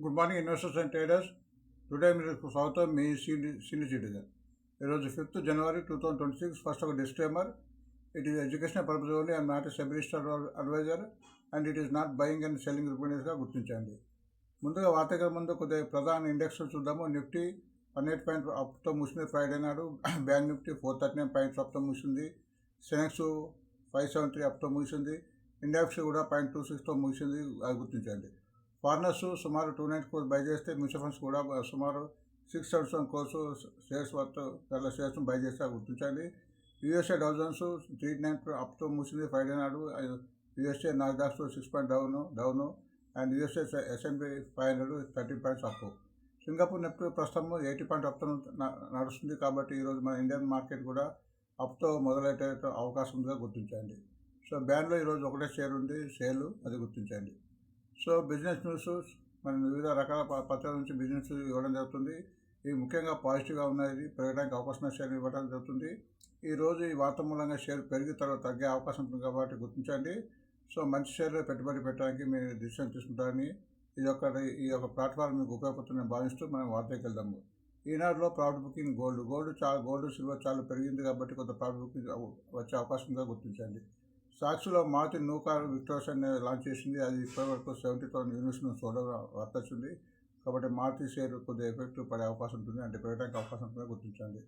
Good morning investors and traders today మీరు స్వాగతం మీ సీనియర్ సీనియర్ సిటిజన్ ఈరోజు fifth January two thousand twenty six first ఒక disclaimer it is educational purpose only I'm not a సెమినిస్టర్ advisor and it is not buying and selling రిపీటెడ్స్గా గుర్తించండి. ముందుగా వార్తల ముందు కొద్దిగా ప్రధాన ఇండెక్స్ చూద్దాము. నిఫ్టీ వన్ పాయింట్ అప్తో ముగిసింది ఫ్రైడే నాడు. Bank Nifty four thirty nine points అప్తో ముగిసింది. సెనెక్స్ ఫైవ్ సెవెన్ త్రీ అప్తో ముగిసింది. ఇండెక్స్ కూడా పాయింట్ టూ సిక్స్తో ముగిసింది. అది గుర్తించండి. ఫారినర్స్ సుమారు టూ నైన్ కోర్స్ బై చేస్తే మ్యూచువల్ ఫండ్స్ కూడా సుమారు six thousand crore shares worth గల షేర్స్ బై చేస్తే గుర్తించండి. USA Dow Jones three nine అప్తో మూసింది ఫ్రైడే నాడు. USA Nasdaq six point down down. And USA S and P five hundred thirty points up. Singapore Nifty ప్రస్తుతం eighty point అప్తో నడుస్తుంది కాబట్టి ఈరోజు మన ఇండియన్ మార్కెట్ కూడా అప్తో మొదలయ్యే అవకాశం ఉందిగా గుర్తించండి. సో బ్యాండ్లో ఈరోజు ఒకటే షేర్ ఉంది షేర్లు అది గుర్తించండి. సో బిజినెస్ న్యూస్ మనం వివిధ రకాల పత్రాల నుంచి బిజినెస్ ఇవ్వడం జరుగుతుంది. ఇవి ముఖ్యంగా పాజిటివ్గా ఉన్నాయి. పెరగడానికి అవకాశం షేర్ ఇవ్వడం జరుగుతుంది. ఈరోజు ఈ వార్త మూలంగా షేర్ పెరిగి తర్వాత తగ్గే అవకాశం ఉంటుంది కాబట్టి గుర్తించండి. సో మంచి షేర్లో పెట్టుబడి పెట్టడానికి మీరు డిసిషన్ తీసుకుంటారని ఇది ఒక ఈ యొక్క ప్లాట్ఫామ్ మీకు ఉపయోగపడుతుందని భావిస్తూ మనం వార్తకి వెళ్దాము. ఈనాడులో ప్రాఫిట్ బుకింగ్ గోల్డ్. గోల్డ్ చాలా గోల్డ్ సిల్వర్ చాలా పెరిగింది కాబట్టి కొంత ప్రాఫిట్ బుకింగ్ వచ్చే అవకాశం కూడా గుర్తించండి. సాక్షిలో మారుతి న్యూ కార్ విక్టోర్స్ అనే లాంచ్ చేసింది. అది ఇప్పటివరకు సెవెంటీ థౌసండ్ యూనిట్స్ నుంచి చూడగా వర్తొచ్చింది కాబట్టి మారుతి షేర్ కొద్దిగా ఎఫెక్ట్ పడే అవకాశం ఉంటుంది. అంటే పెరగడానికి అవకాశం ఉంటుందని గుర్తించండి.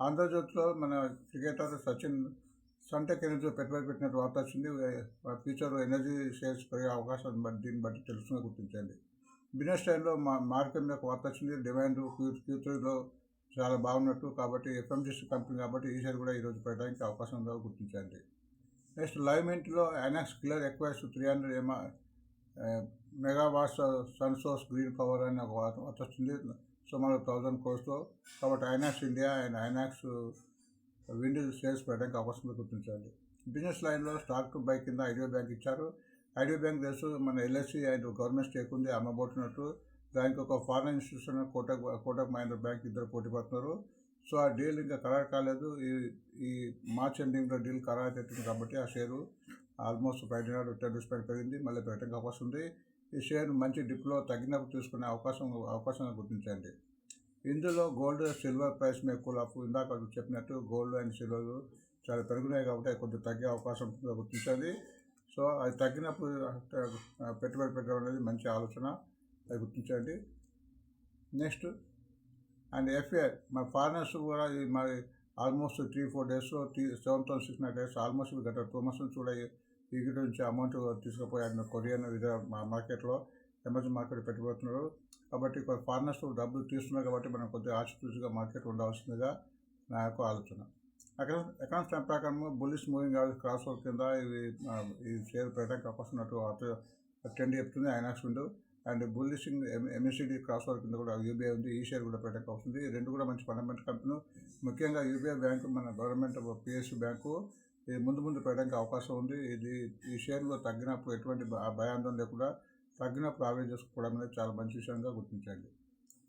ఆంధ్రజ్యోతిలో మన క్రికెటర్ సచిన్ సన్టెక్ ఎనర్జీ పెట్టుబడి పెట్టినట్టు వార్త వచ్చింది. ఫ్యూచర్ ఎనర్జీ షేర్స్ పెరిగే అవకాశం బట్టి దీన్ని బట్టి తెలుసుకుని గుర్తించండి. బిజినెస్ టైంలో మా మార్కెట్ మీద వార్త వచ్చింది. డిమాండ్ ఫ్యూచర్లో చాలా బాగున్నట్టు. కాబట్టి ఎఫ్ఎంసీసీ కంపెనీ కాబట్టి ఈ షేర్ కూడా ఈరోజు పెట్టడానికి అవకాశం ఉందో గుర్తించండి. Next live మింట్లో Inox clear acquires three hundred ఎంఆ megawatts sun source green power అని ఒక వార్త వార్త వచ్చింది సుమారు థౌజండ్ కోర్స్తో కాబట్టి Inox India and Inox wind sales పెట్టడానికి అవకాశం గుర్తించండి. బిజినెస్ లైన్లో స్టాక్ టు బై కింద ఐడియో బ్యాంక్ ఇచ్చారు. ఐడియో బ్యాంక్ తెలుసు మన ఎల్ఐసి అండ్ గవర్నమెంట్ స్టేక్ ఉంది అమ్మబోతున్నట్టు. దానికి ఒక foreign institution Kotak Kotak Mahindra bank ఇద్దరు పోటీ పడుతున్నారు. సో ఆ డీల్ ఇంకా ఖరారు కాలేదు. ఈ ఈ మార్చ్ ఎండింగ్లో డీల్ ఖరారు చేస్తుంది కాబట్టి ఆ share almost five hundred ten rupees పైన పెరిగింది. మళ్ళీ పెట్టడానికి అవకాశం ఉంది. ఈ షేర్ మంచి డిప్లో తగ్గినప్పుడు తీసుకునే అవకాశం అవకాశంగా గుర్తించండి. ఇందులో గోల్డ్ సిల్వర్ ప్రైస్ మీద ఎక్కువ ఇందాక చెప్పినట్టు గోల్డ్ అండ్ సిల్వర్ చాలా పెరుగున్నాయి కాబట్టి అవి కొద్దిగా తగ్గే అవకాశం ఉంటుందో గుర్తించండి. సో అది తగ్గినప్పుడు పెట్టుబడి పెట్టడం అనేది మంచి ఆలోచన అది గుర్తించండి. Next and F A foreigners కూడా మరి ఆల్మోస్ట్ త్రీ ఫోర్ డేస్లో three seven thousand six hundred days almost గత టూ మంత్స్ నుంచి కూడా ఈగిట నుంచి అమౌంట్ తీసుకుపోయారు కొరియన్ వివిధ మా మార్కెట్లో ఎమర్జింగ్ మార్కెట్ పెట్టిపోతున్నారు కాబట్టి కొంత ఫారినర్స్ డబ్బులు తీస్తున్నారు కాబట్టి మనం కొద్దిగా ఆచితూచిగా మార్కెట్ ఉండాల్సిందిగా నా యొక్క ఆలోచన. అక్కడ అకౌంట్స్ టైం ప్రకారం బుల్లిస్ మూవింగ్ క్రాస్ ఓవర్ కింద ఇవి ఈ షేర్ పెట్టడానికి అవకాశం ఉన్నట్టు ట్రెండ్ చెప్తుంది Inox window and bullishing MSCD cross work కింద కూడా యూబీఐ ఉంది ఈ షేర్ కూడా పెట్టడానికి వస్తుంది రెండు కూడా మంచి ఫండమెంటల్ కంపెనీ ముఖ్యంగా యూబీఐ బ్యాంకు మన గవర్నమెంట్ పిఎస్సి బ్యాంకు ఇది ముందు ముందు పెట్టడానికి అవకాశం ఉంది. ఇది ఈ షేర్లో తగ్గినప్పుడు ఎటువంటి భ- భయాందోళన లేకుండా తగ్గినప్పుడు ఆవేజ్ చేసుకోవడం అనేది చాలా మంచి విషయంగా గుర్తించండి.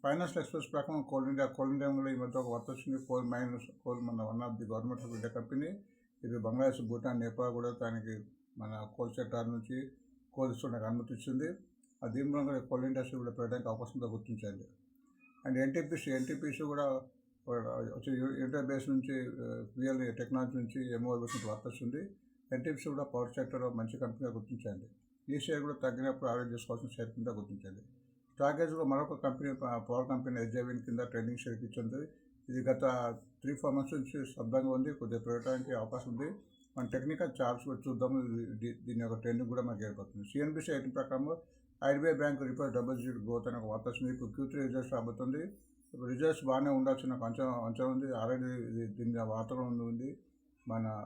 ఫైనాన్షియల్ ఎక్స్ప్రెస్ ప్రకారం కోల్ ఇండియా కోల్ ఇండియా కూడా ఈ మధ్య ఒక వార్త వచ్చింది. కోల్ మైనస్ కోల్ మన one of the government of India company ఇది బంగ్లాదేశ్ భూటాన్ నేపాల్ కూడా దానికి మన కోల్ సెక్టార్ నుంచి కోల్ ఇస్తుండగా అనుమతి ఇచ్చింది. దీని కూడా కోల్ ఇండస్ట్రీ కూడా పెట్టడానికి అవకాశం ఉందో గుర్తించండి. అండ్ ఎన్టీపీసీ ఎన్టీపీసీ కూడా ఇంటర్బేస్ నుంచి రియల్ టెక్నాలజీ నుంచి ఎంఓ నుంచి వర్కర్స్ ఉంది ఎన్టీపీసీ కూడా పవర్ సెక్టర్ మంచి కంపెనీగా గుర్తించండి. ఈ షేర్ కూడా తగ్గినప్పుడు ఆరోగ్య చేసుకోవాల్సిన షేర్ కింద గుర్తించండి. స్టాకేజ్లో మరొక కంపెనీ పవర్ కంపెనీ ఎస్జేవిన్ కింద ట్రేడింగ్ షేర్కి ఇచ్చింది. ఇది గత త్రీ ఫోర్ మంత్స్ నుంచి శబ్దంగా ఉంది. కొద్దిగా పెరగడానికి అవకాశం ఉంది. మన టెక్నికల్ చార్ట్స్ కూడా చూద్దాము. దీని యొక్క ట్రెండింగ్ కూడా మనకు ఏర్పడుతుంది. సిఎన్బిసి ఐటీ ప్రకారం IDBI bank report double zero growth అనే ఒక వార్త వచ్చింది ఇప్పుడు క్యూ త్రీ రిజల్ట్స్ రాబోతుంది. ఇప్పుడు రిజల్ట్స్ బాగానే ఉండాల్సిన కొంచెం అంచనా ఉంది. ఆల్రెడీ ఇది దీని వాతావరణం ఉంది మన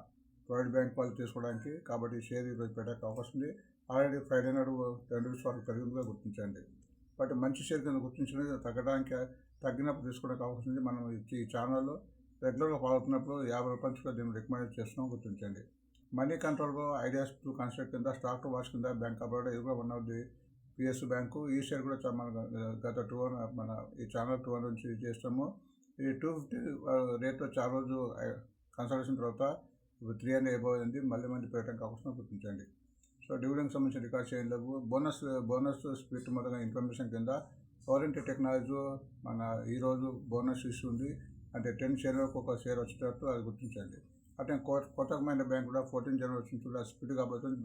ప్రైవేట్ బ్యాంక్ వాళ్ళు తీసుకోవడానికి కాబట్టి షేర్ ఈరోజు పెట్టడానికి అవకాశం ఉంది. ఆల్రెడీ ఫ్రైడే నాడు రెండు రూపీస్ వరకు పెరిగిందిగా గుర్తించండి. బట్ మంచి షేర్ కింద గుర్తించినది తగ్గడానికి తగ్గినప్పుడు తీసుకోవడానికి అవకాశం ఉంది. మనం ఈ- ఛానల్లో రెగ్యులర్గా ఫాలో అవుతున్నప్పుడు యాభై రూపాయల నుంచి కూడా దీన్ని రికమెండ్ చేస్తున్నాం గుర్తించండి. మనీ కంట్రోల్లో ఐడియాస్ టు కన్స్ట్రక్ట్ కింద స్టాక్ టు వాచ్ కింద బ్యాంక్ ఆఫ్ బరోడా ఇది కూడా one of the PS bank ఈ షేర్ కూడా చాలా మన గత టూ మన ఈ ఛానల్ టూ వన్ నుంచి చేస్తాము. ఈ టూ ఫిఫ్టీ రేట్లో చాలా రోజు కన్సల్టేషన్ తర్వాత ఇప్పుడు త్రీ హండ్రెడ్ అయిపోయింది మళ్ళీ మంది పెట్టడానికి అవకాశం గుర్తించండి సో డివిడెండ్ సంబంధించిన రికార్డ్ చేయలేవు బోనస్ బోనస్ స్పీడ్ మొదలైన ఇన్ఫర్మేషన్ కింద ఓరెంట్ టెక్నాలజీ మన ఈరోజు బోనస్ ఇష్యూ ఉంది. అంటే టెన్ షేర్లకు ఒక షేర్ వచ్చేటట్టు అది గుర్తించండి. అట్లే కొ- కొత్తమైన బ్యాంక్ కూడా ఫోర్టీన్ జనవరి వచ్చిన కూడా స్ప్లిట్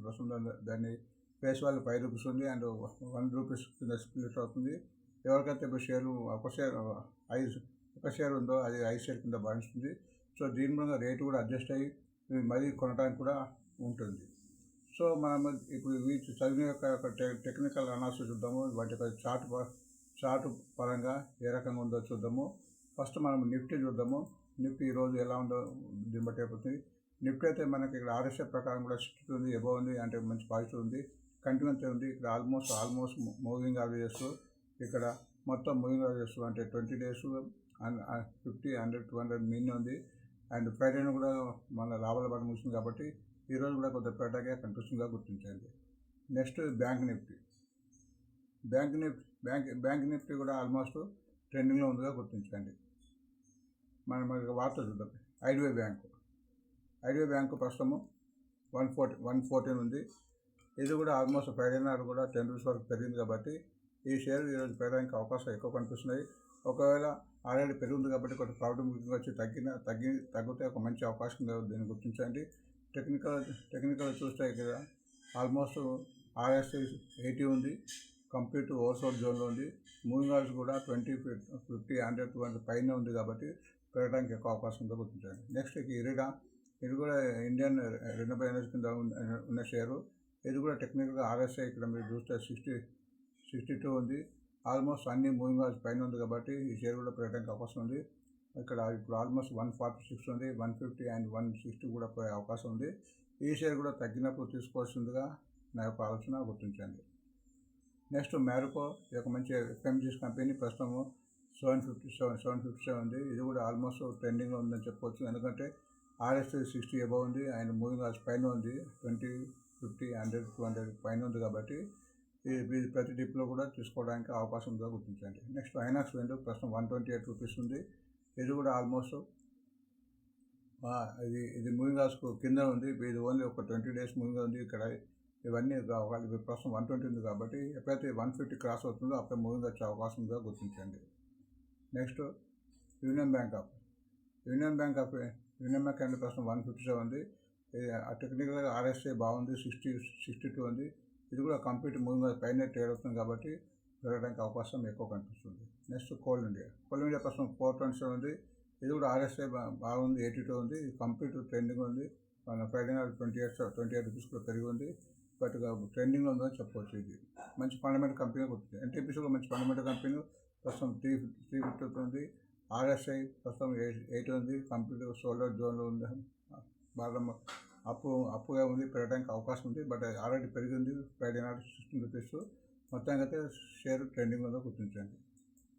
ప్రస్తుతం దాన్ని ఫేస్ వాల్యూ ఫైవ్ రూపీస్ ఉంది అండ్ వన్ రూపీస్ కింద స్ప్లిట్ అవుతుంది. ఎవరికైతే ఇప్పుడు షేర్ ఒక షేర్ ఐదు ఒక షేర్ ఉందో అది ఐదు షేర్ కింద భావిస్తుంది. సో దీని మీద రేటు కూడా అడ్జస్ట్ అయ్యి మరీ కొనడానికి కూడా ఉంటుంది. సో మనం ఇప్పుడు వీటి చదివిన యొక్క టెక్నికల్ అనాలిసిస్ చూద్దాము. వాటి యొక్క చార్ట్ ప- చార్ట్ పరంగా ఏ రకంగా ఉందో చూద్దాము. ఫస్ట్ మనం నిఫ్టీ చూద్దాము. నిఫ్టీ ఈరోజు ఎలా ఉందో దీన్ని బట్టి అయిపోతుంది నిఫ్టీ అయితే మనకి ఇక్కడ ఆర్ఎస్ఎఫ్ ప్రకారం కూడా స్టిక్ ఉంది ఎబో ఉంది అంటే మంచి పాజిటివ్ ఉంది. కంటిన్యూస్ ఉంది ఇక్కడ ఆల్మోస్ట్ ఆల్మోస్ట్ మూవింగ్ యావరేజెస్ ఇక్కడ మొత్తం మూవింగ్ యావరేజెస్ అంటే twenty days fifty hundred two hundred mean ఉంది. అండ్ ఫ్రైడేను కూడా మన లాభాల పడి ముగిసింది కాబట్టి ఈరోజు కూడా కొంత పేటగా కనిపిస్తుందిగా గుర్తించండి. Next bank Nifty. Bank Nifty bank bank Nifty కూడా ఆల్మోస్ట్ ట్రెండింగ్లో ఉందిగా గుర్తించండి. మనం మరి వార్త చూద్దాం. ఐడివే బ్యాంకు. ఐడివే బ్యాంకు ప్రస్తుతము వన్ ఫోర్టీ వన్ ఫోర్టీన్ ఉంది. ఇది కూడా ఆల్మోస్ట్ ఫ్రైడే నాడు కూడా టెన్ రూపీస్ వరకు పెరిగింది కాబట్టి ఈ షేర్ ఈరోజు పెరగడానికి అవకాశాలు ఎక్కువ కనిపిస్తున్నాయి. ఒకవేళ ఆల్రెడీ పెరుగుంది కాబట్టి కొంచెం బుకింగ్ వచ్చి తగ్గిన తగ్గి తగ్గితే ఒక మంచి అవకాశం దీన్ని గుర్తించండి. టెక్నికల్ టెక్నికల్ చూస్తే ఇక్కడ ఆల్మోస్ట్ ఆర్ఎస్ఐ ఎయిటీ ఉంది. కంప్లీట్ ఓవర్సోల్ జోన్లో ఉంది. మూవింగ్ ఆల్స్ కూడా twenty fifty hundred two hundred పైన ఉంది కాబట్టి పెరగడానికి ఎక్కువ అవకాశం ఉందో గుర్తించండి. నెక్స్ట్ ఇరిడా. ఇది కూడా ఇండియన్ రెన్యూబుల్ ఎనర్జీ కింద ఉన్న షేరు. ఇది కూడా టెక్నికల్గా ఆర్ఎస్ఐ ఇక్కడ మీరు చూస్తే సిక్స్టీ సిక్స్టీ టూ ఉంది. ఆల్మోస్ట్ అన్ని మూవింగ్ ఆర్స్ పైన ఉంది కాబట్టి ఈ షేర్ కూడా పెరగడానికి అవకాశం ఉంది. ఇక్కడ ఇప్పుడు ఆల్మోస్ట్ వన్ ఫార్టీ సిక్స్ ఉంది one fifty and one sixty కూడా పోయే అవకాశం ఉంది. ఈ షేర్ కూడా తగ్గినప్పుడు తీసుకోవాల్సిందిగా నా యొక్క ఆలోచన గుర్తించండి. నెక్స్ట్ మ్యారుకో ఇది ఒక మంచి ఎఫ్ఎంజీస్ కంపెనీ ప్రస్తుతము seven fifty seven seven fifty seven ఉంది. ఇది కూడా ఆల్మోస్ట్ ట్రెండింగ్లో ఉందని చెప్పవచ్చు. ఎందుకంటే ఆర్ఎస్ సిక్స్టీ అబౌవ్ ఉంది అండ్ మూవింగ్ ఆర్స్ పైన ఉంది. Twenty fifty hundred two hundred పైన ఉంది కాబట్టి ఇది ప్రతి డిప్లో కూడా తీసుకోవడానికి అవకాశం ఉందో గుర్తించండి. నెక్స్ట్ ఐనాక్స్ వెండు ప్రస్తుతం వన్ ట్వంటీ ఎయిట్ రూపీస్ ఉంది. ఇది కూడా ఆల్మోస్ట్ ఇది ఇది మూవింగ్ ఆర్స్కు కింద ఉంది. ఇది ఓన్లీ ఒక ట్వంటీ డేస్ మూవింగ్ ఉంది. ఇక్కడ ఇవన్నీ కావాలి ప్రస్తుతం వన్ ట్వంటీ ఉంది కాబట్టి ఎప్పుడైతే వన్ ఫిఫ్టీ క్రాస్ అవుతుందో అప్పుడే మూవింగ్ వచ్చే అవకాశం ఉందో గుర్తించండి. Next union bank of union bank of union bank అంటే ప్రస్తుతం వన్ ఫిఫ్టీ సెవెన్ ఉంది. ఆ టెక్నికల్గా ఆర్ఎస్ఐ బాగుంది సిక్స్టీ సిక్స్టీ టూ ఉంది. ఇది కూడా కంప్లీట్ మూవింగ్ పైన ట్రేడ్ అవుతుంది కాబట్టి పెరగడానికి అవకాశం ఎక్కువ కనిపిస్తుంది. Next coal India coal India కోసం ఫోర్ ట్వంటీ సెవెన్ ఉంది. ఇది కూడా ఆర్ఎస్ఐ బాగుంది ఎయిటీ టూ ఉంది కంప్లీట్ ట్రెండింగ్ ఉంది. మన ఫ్రైడే నాడు twenty eight twenty eight rupees కూడా పెరిగి ఉంది. బట్ ట్రెండింగ్లో ఉందని చెప్పవచ్చు ఇది. మంచి ఫండమెంటల్ కంపెనీ కొట్టింది ఎన్టీపీసీ కూడా మంచి ఫండమెంటల్ కంపెనీ ప్రస్తుతం త్రీ త్రీ ఫిఫ్టీ ఉంది. ఆర్ఎస్ఐ ప్రస్తుతం ఎయిట్ ఎయిట్ ఉంది. కంప్లీట్ సోలార్ జోన్లో ఉంది. బాగా అప్పు అప్పుగా ఉంది పెరగడానికి అవకాశం ఉంది. బట్ ఆల్రెడీ పెరిగింది. ఫ్రైడే నాడు సిక్స్టీన్ రూపీస్ మొత్తానికి అయితే షేర్ ట్రెండింగ్ ఉందో గుర్తించండి.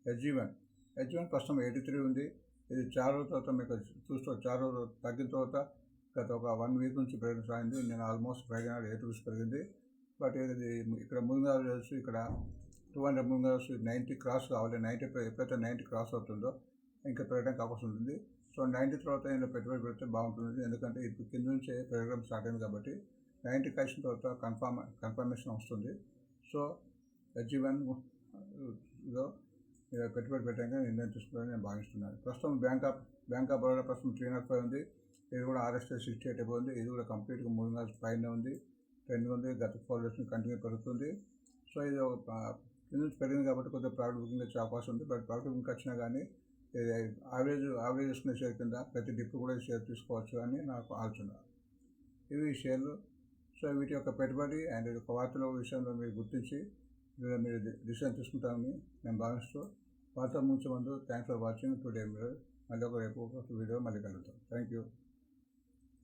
హెచ్జీ వన్ హెచ్జీ వన్ ప్రస్తుతం ఎయిటీ త్రీ ఉంది. ఇది చార్ రోజుల తర్వాత మీకు చూస్తూ చార్ రోజులు తగ్గిన తర్వాత గత ఒక వన్ వీక్ నుంచి పెరగడం సాగింది నేను ఆల్మోస్ట్ ఫ్రైడే నాడు ఎయిట్ రూపీస్ పెరిగింది. బట్ ఇది ఇక్కడ ముందుగా వచ్చి ఇక్కడ టూ హండ్రెడ్ ముందు నైంటీ క్రాస్ కావాలి. నైంటీ ఎప్పుడైతే నైంటీ క్రాస్ అవుతుందో ఇంకా పెరగడానికి అవకాశం ఉంటుంది. సో నైంటీ తర్వాత ఇందులో పెట్టుబడి పెడితే బాగుంటుంది. ఎందుకంటే ఇప్పుడు కింద నుంచే ప్రోగ్రామ్ స్టార్ట్ అయింది కాబట్టి నైంటీ కలిసిన తర్వాత కన్ఫర్మ్ కన్ఫర్మేషన్ వస్తుంది. సో హెచ్ఈవన్లో పెట్టుబడి పెట్టడానికి నిర్ణయం తీసుకోవాలని నేను భావిస్తున్నాను. ప్రస్తుతం bank of bank of Baroda ప్రస్తుతం త్రీ నాట్ ఫైవ్ ఉంది. ఇది కూడా ఆర్ఎస్టీ సిక్స్టీ ఎయిట్ ఉంది ఇది కూడా కంప్లీట్గా మూడు నాలుగు పైన ఉంది. ట్రెండ్ ఉంది. గత ఫోర్ డేస్ కంటిన్యూ పెరుగుతుంది. సో ఇది ఒక కింద నుంచి పెరిగింది కాబట్టి కొద్దిగా ప్రాఫిట్ బుకింగ్ వచ్చే అవకాశం ఉంది. బట్ ప్రాఫిట్ బుకింగ్ వచ్చినా కానీ యావరేజ్ యావరేజ్ చేసుకునే షేర్ కింద ప్రతి డిప్ కూడా షేర్ తీసుకోవచ్చు అని నాకు ఆలోచన. ఇవి షేర్లు సో వీటి యొక్క పెట్టుబడి అండ్ ఒక వార్తల విషయంలో మీరు గుర్తించి మీరు డిసిషన్ తీసుకుంటామని నేను భావిస్తూ వార్త ముంచే ముందు థ్యాంక్స్ ఫర్ వాచింగ్ టుడే మీరు మళ్ళీ ఒక రేపు ఒక వీడియో మళ్ళీ కలుగుతాం థ్యాంక్ యూ